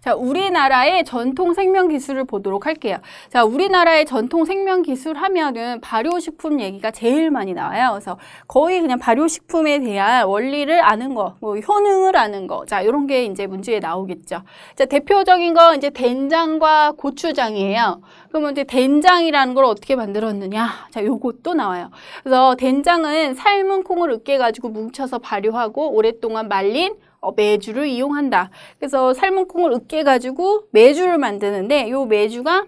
자, 우리나라의 전통 생명 기술을 보도록 할게요. 자, 우리나라의 전통 생명 기술 하면은 발효식품 얘기가 제일 많이 나와요. 그래서 거의 그냥 발효식품에 대한 원리를 아는 거, 뭐 효능을 아는 거. 자, 이런 게 이제 문제에 나오겠죠. 자, 대표적인 거 이제 된장과 고추장이에요. 그러면 이제 된장이라는 걸 어떻게 만들었느냐? 자, 요것도 나와요. 그래서 된장은 삶은 콩을 으깨 가지고 뭉쳐서 발효하고 오랫동안 말린 어, 메주를 이용한다. 그래서 삶은 콩을 으깨 가지고 메주를 만드는데 요 메주가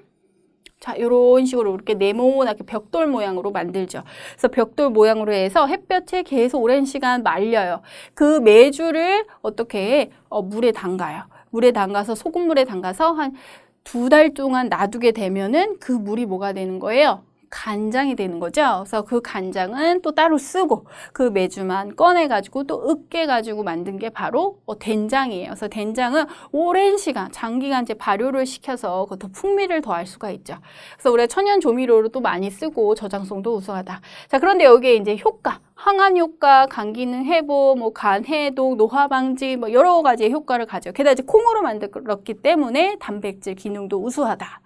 자, 요런 식으로 이렇게 네모나게 벽돌 모양으로 만들죠. 그래서 벽돌 모양으로 해서 햇볕에 계속 오랜 시간 말려요. 그 메주를 어떻게 해? 어, 물에 담가요. 물에 담가서 소금물에 담가서 한 두 달 동안 놔두게 되면은 그 물이 뭐가 되는 거예요? 간장이 되는 거죠. 그래서 그 간장은 또 따로 쓰고 그 메주만 꺼내가지고 또 으깨가지고 만든 게 바로 어, 된장이에요. 그래서 된장은 오랜 시간, 장기간 이제 발효를 시켜서 그것도 풍미를 더할 수가 있죠. 그래서 우리가 천연 조미료로 또 많이 쓰고 저장성도 우수하다. 자, 그런데 여기에 이제 효과, 항암 효과, 간 기능 회복, 뭐간 해독, 노화 방지, 뭐 여러 가지의 효과를 가져. 게다가 이제 콩으로 만들었기 때문에 단백질 기능도 우수하다.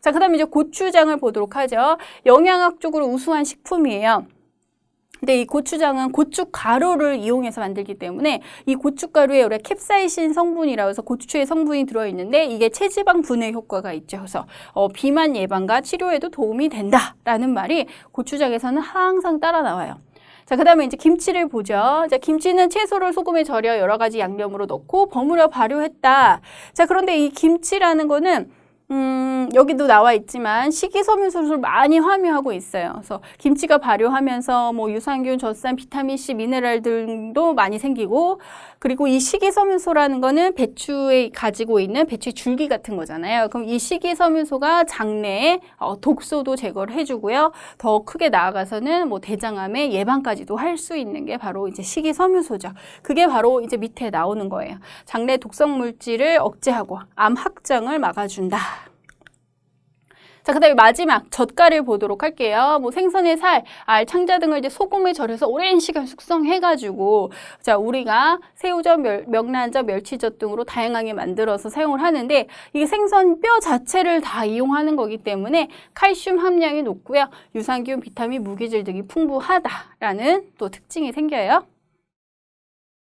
자, 그 다음에 이제 고추장을 보도록 하죠. 영양학적으로 우수한 식품이에요. 근데 이 고추장은 고추 가루를 이용해서 만들기 때문에 이 고춧가루에 우리가 캡사이신 성분이라고 해서 고추의 성분이 들어있는데 이게 체지방 분해 효과가 있죠. 그래서 어, 비만 예방과 치료에도 도움이 된다라는 말이 고추장에서는 항상 따라 나와요. 자, 그 다음에 이제 김치를 보죠. 자, 김치는 채소를 소금에 절여 여러 가지 양념으로 넣고 버무려 발효했다. 자, 그런데 이 김치라는 거는 음, 여기도 나와 있지만 식이섬유소를 많이 함유하고 있어요. 그래서 김치가 발효하면서 뭐 유산균, 젖산, 비타민 C, 미네랄 등도 많이 생기고 그리고 이 식이섬유소라는 거는 배추에 가지고 있는 배추의 줄기 같은 거잖아요. 그럼 이 식이섬유소가 장내에 어, 독소도 제거를 해주고요. 더 크게 나아가서는 뭐 대장암의 예방까지도 할 수 있는 게 바로 이제 식이섬유소죠. 그게 바로 이제 밑에 나오는 거예요. 장내 독성 물질을 억제하고 암 확장을 막아준다. 자, 그 다음에 마지막 젓갈을 보도록 할게요. 뭐 생선의 살, 알, 창자 등을 이제 소금에 절여서 오랜 시간 숙성해가지고 자, 우리가 새우젓, 멸, 명란젓, 멸치젓 등으로 다양하게 만들어서 사용을 하는데 이게 생선 뼈 자체를 다 이용하는 거기 때문에 칼슘 함량이 높고요. 유산균, 비타민, 무기질 등이 풍부하다라는 또 특징이 생겨요.